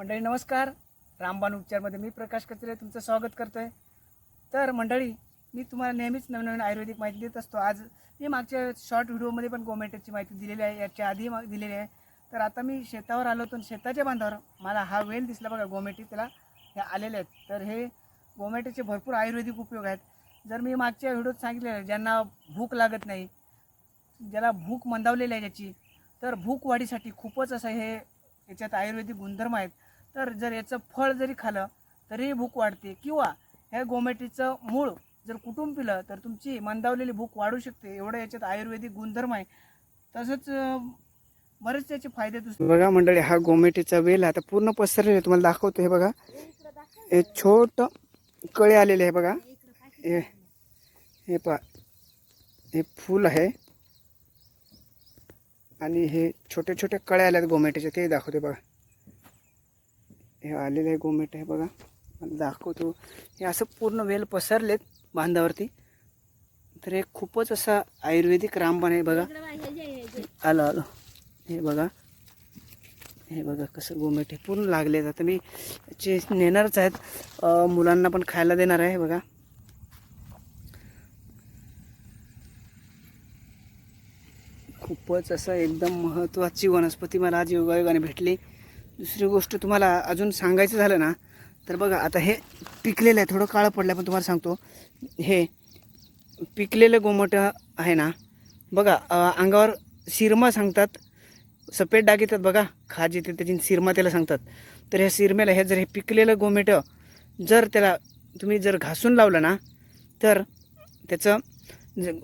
मंडळी नमस्कार. रामबाण उपचारमध्ये मी प्रकाश कचरे तुमचं स्वागत करतो आहे तर मंडळी मी तुम्हाला नेहमीच नवीन नवीन आयुर्वेदिक माहिती देत असतो. आज मी मागच्या शॉर्ट व्हिडिओमध्ये पण गोमेटेची माहिती दिलेली आहे. याच्या आधी दिलेली आहे. तर आता मी शेतावर आलो होतो आणि शेताच्या बांधावर मला हा वेल दिसला बघा गोमेटी. त्याला हे आलेले आहेत. तर हे गोमेटेचे भरपूर आयुर्वेदिक उपयोग आहेत. जर मी मागच्या व्हिडिओत सांगितलेलं आहे ज्यांना भूक लागत नाही ज्याला भूक मंदावलेली आहे ज्याची तर भूक वाढीसाठी खूपच असं हे याच्यात आयुर्वेदिक गुणधर्म आहेत. तर जर याचं फळ जरी खाल्लं तरीही भूक वाढते. किंवा ह्या गोमेटीचं मूळ जर कुटुंब पिलं तर तुमची मंदावलेली भूक वाढू शकते. एवढं याच्यात आयुर्वेदिक गुणधर्म आहे. तसंच बरेच त्याचे फायदे बघा मंडळी हा गोमेटीचा वेल आता पूर्ण पसरलेला आहे. तुम्हाला दाखवतो हे बघा. हे छोट कळे आलेले आहे बघा. हे हे पा हे फूल आहे. आणि हे छोटे छोटे कळे आले आहेत गोमेटीचे. ते दाखवते बघा. हे आलेले आहे गोमेट आहे बघा. दाखवतो. हे असं पूर्ण वेल पसरलेत बांधावरती. तर हे खूपच असा आयुर्वेदिक रामबाण आहे बघा. आलं आलं. हे बघा. हे बघा कसं गोमेट आहे. पूर्ण लागले आता मी याचे नेणारच आहेत मुलांना पण खायला देणार आहे बघा. खूपच असं एकदम महत्त्वाची वनस्पती मला आज योगायोगाने भेटली. दुसरी गोष्ट तुम्हाला अजून सांगायचं झालं ना तर बघा आता हे पिकलेलं आहे थोडं काळं पडलं पण तुम्हाला सांगतो. हे पिकलेलं गोमट आहे ना बघा अंगावर शिरमा सांगतात सफेद डाग येतात बघा खाज येते त्याची शिरमा त्याला सांगतात. तर ह्या शिरम्याला हे जर हे पिकलेलं गोमेट जर त्याला तुम्ही जर घासून लावलं ना तर त्याचं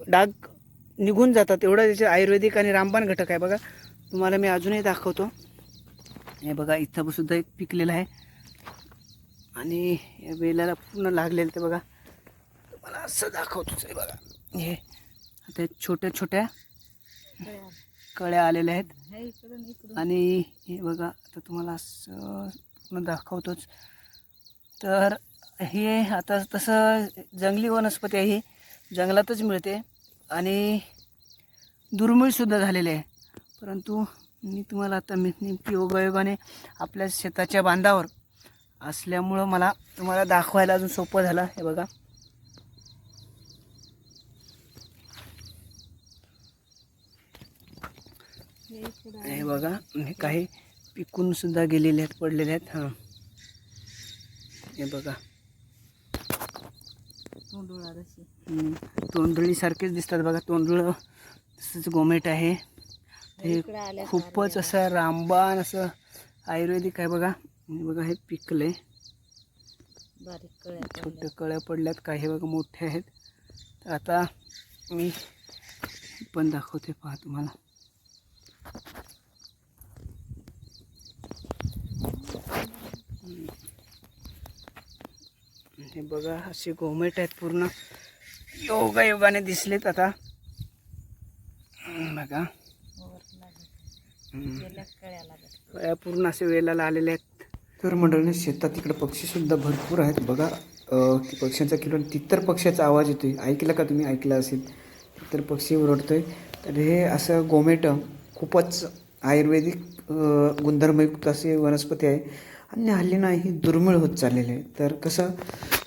डाग निघून जातात. एवढं त्याचे आयुर्वेदिक आणि रामबाण घटक आहे बघा. तुम्हाला मी अजूनही दाखवतो. हे बघा इथं सुद्धा एक पिकलेलं आहे. आणि या वेलाला पूर्ण लागलेलं ते बघा. तुम्हाला असं दाखवतोच आहे बघा. हे आता छोट्या छोट्या कळ्या आलेल्या आहेत. आणि हे बघा आता तुम्हाला असं पूर्ण दाखवतोच. तर हे आता तसं जंगली वनस्पती आहे ही. जंगलातच मिळते. आणि दुर्मिळसुद्धा झालेले आहे. परंतु मी तुम्हाला आता मी नेमकी योगायोगाने आपल्या शेताच्या बांधावर असल्यामुळं मला तुम्हाला दाखवायला अजून सोपं झालं. हे बघा. हे बघा हे काही पिकून सुद्धा गेलेले आहेत पडलेले आहेत. हां. हे बघा. तोंडळीसारखेच दिसतात बघा. तोंडळ तसंच गोमेट आहे. हे खूपच असं रामबाण असं आयुर्वेदिक आहे बघा. बघा हे पिकले छोटे कळ्या पडल्यात. काही बघा मोठे आहेत. तर आता मी पण दाखवते पहा तुम्हाला. हे बघा असे गोमेट आहेत पूर्ण. योगा योगाने दिसलेत आता. बघा. कळ्या पूर्ण असे वेलाला आलेले आहेत. तर मंडळीने शेतात तिकडे पक्षीसुद्धा भरपूर आहेत. बघा पक्ष्यांचा किलो तितर पक्ष्याचा आवाज येतोय. ऐकला का तुम्ही? ऐकला असेल. तर पक्षी ओरडतोय. तर हे असं गोमेटं खूपच आयुर्वेदिक गुणधर्मयुक्त असे वनस्पती आहे. आणि हल्ली ना ही दुर्मिळ होत चाललेली आहे. तर कसं?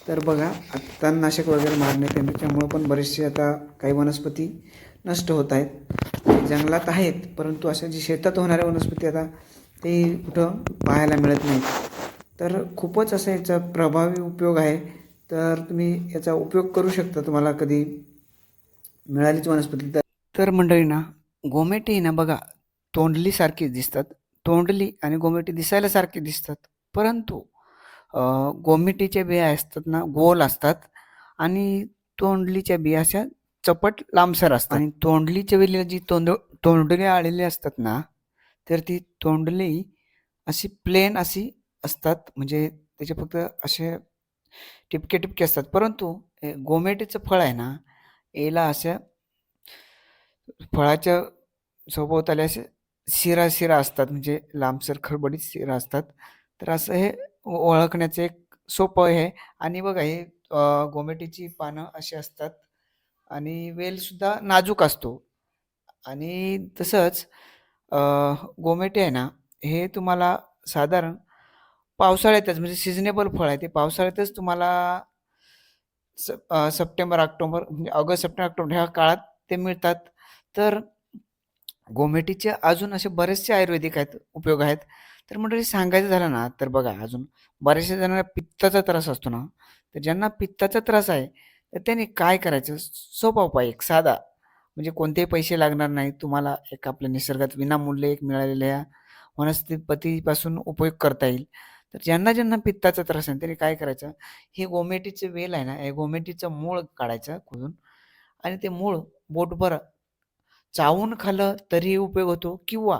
तर बघा आता नाशक वगैरे मारण्यात येतं. त्यामुळं पण बरेचसे आता काही वनस्पती नष्ट होत आहेत. जंगलात आहेत परंतु अशा जी शेतात होणाऱ्या वनस्पती आता ते कुठं पाहायला मिळत नाहीत. तर खूपच असा याचा प्रभावी उपयोग आहे. तर तुम्ही याचा उपयोग करू शकता तुम्हाला कधी मिळालीच वनस्पती तर. तर मंडळी ना गोमेटी ना बघा तोंडलीसारखीच दिसतात. तोंडली आणि गोमेटी दिसायला सारखे दिसतात. परंतु गोमेटीच्या बिया असतात ना गोल असतात आणि तोंडलीच्या बिया अशा चपट लांबसर असतात. आणि तोंडलीच्या वेळेला जी तोंड तोंडली आलेली असतात ना तर ती तोंडली अशी प्लेन अशी असतात म्हणजे त्याचे फक्त असे टिपके टिपके असतात. परंतु हे गोमेटीचं फळ आहे ना याला असं फळाच्या सभोवताली असे शिरा शिरा असतात म्हणजे लांबसर खडबडीत शिरा असतात. तर असं हे ओळखण्याचं एक सोपं आहे. आणि बघा हे गोमेटीची पानं अशी असतात. आणि वेलसुद्धा नाजूक असतो. आणि तसंच अं, गोमेटे आहे ना हे तुम्हाला साधारण पावसाळ्यातच म्हणजे सिजनेबल फळ आहे ते पावसाळ्यातच तुम्हाला स अ, सप्टेंबर, ऑक्टोबर म्हणजे ऑगस्ट, सप्टेंबर, ऑक्टोबर ह्या काळात ते मिळतात. तर गोमेटीचे अजून असे बरेचसे आयुर्वेदिक आहेत उपयोग आहेत. तर मंडळी सांगायचं झालं ना, तर बघा अजून बऱ्याचशा जणांना पित्ताचा त्रास असतो ना, तर ज्यांना पित्ताचा त्रास आहे, तर त्यांनी काय करायचं? सोपा उपाय एक साधा, म्हणजे कोणतेही पैसे लागणार नाही तुम्हाला एक आपल्या निसर्गात विनामूल्य एक मिळालेल्या वनस्पतीपासून उपयोग करता येईल. तर ज्यांना, ज्यांना पित्ताचा त्रास आहे त्यांनी काय करायचं? हे गोमेटीचे वेल आहे ना, हे गोमेटीचं मूळ काढायचं खोदून आणि ते मूळ बोटभर चावून खाल्लं तरीही उपयोग होतो किंवा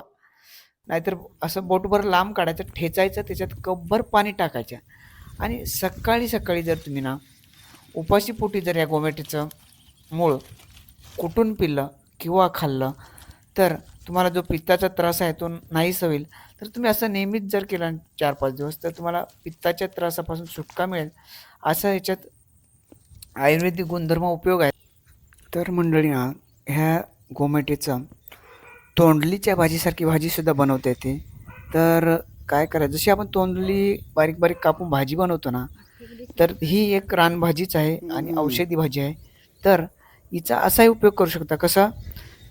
नाहीतर असं बोटभर लांब काढायचं, ठेचायचं, त्याच्यात कपभर पाणी टाकायचं आणि सकाळी-सकाळी जर तुम्ही ना, उपाशीपोटी जर या गोमेटीचं मूळ कुठून पिलं किंवा खाल्लं, तर तुम्हाला जो पित्ताचा त्रास आहे तो नाहीच होईल. तर तुम्ही असं नेहमीच जर केलं 4-5 दिवस, तर तुम्हाला पित्ताच्या त्रासापासून सुटका मिळेल. असा ह्याच्यात आयुर्वेदिक गुणधर्म उपयोग आहे. तर मंडळी ना, ह्या गोमेटीचा तोंडलीच्या भाजीसारखी भाजीसुद्धा बनवता येते. तर काय करायचं? जशी आपण तोंडली बारीक-बारीक कापून भाजी बनवतो ना, तर ही एक रानभाजीच आहे आणि औषधी भाजी आहे. तर हिचा असाही उपयोग करू शकता. कसा?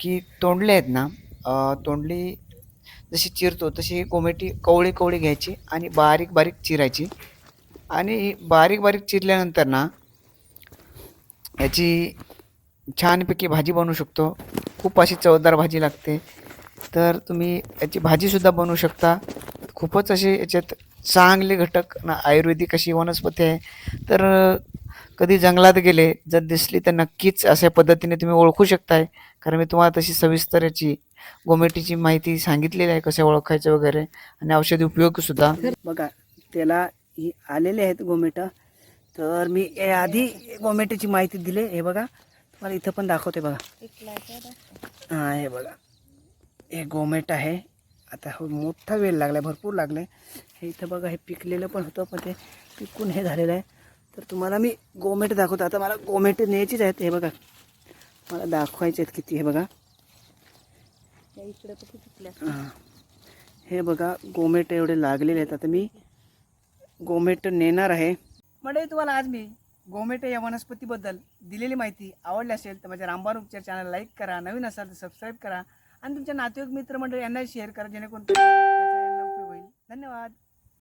की तोंडली आहेत ना, तोंडली जशी चिरतो तशी ही कोमेटी कवळी-कवळी घ्यायची आणि बारीक-बारीक चिरायची आणि बारीक-बारीक चिरल्यानंतर ना याची छानपैकी भाजी बनवू शकतो. खूप अशी चवदार भाजी लागते. तर तुम्ही याची भाजीसुद्धा बनवू शकता. खूपच असे याच्यात चांगले घटक ना आयुर्वेदिक अशी वनस्पती आहे. तर कधी जंगलात गेले, जर दिसली तर नक्कीच अशा पद्धतीने तुम्ही ओळखू शकताय. कारण मी तुम्हाला तशी सविस्तर याची गोमेटीची माहिती सांगितलेली आहे, कसं ओळखायचं वगैरे आणि औषधी उपयोगसुद्धा. बघा त्याला ही आलेले आहेत गोमेटा तर मी ए आधी गोमेटीची माहिती दिली. हे बघा तुम्हाला इथं पण दाखवते बघा. हां, हे बघा. हे गोमेट आहे. आता हो मोठा वेल लागलाय, भरपूर लागलाय. हे इथं बघा हे पिकलेलं पण होतं, पण ते पिकून हे झालेलं आहे. तर तुम्हाला मी गोमेट दाखवतो. आता मला गोमेट न्यायचीच आहेत. हे बघा मला दाखवायचे आहेत किती हे बघा. हां. हे बघा गोमेट एवढे लागलेले आहेत. आता मी गोमेट नेणार आहे. म्हणजे तुम्हाला आज मी गोमेट या वनस्पतीबद्दल दिलेली माहिती आवडली असेल तर माझ्या रामबाण उपचार चॅनल लाईक करा. नवीन असाल तर सबस्क्राईब करा आणि तुमच्या नातेवाईक मित्रमंडळी यांनाही शेअर करा जेणेकरून यांना होईल. धन्यवाद.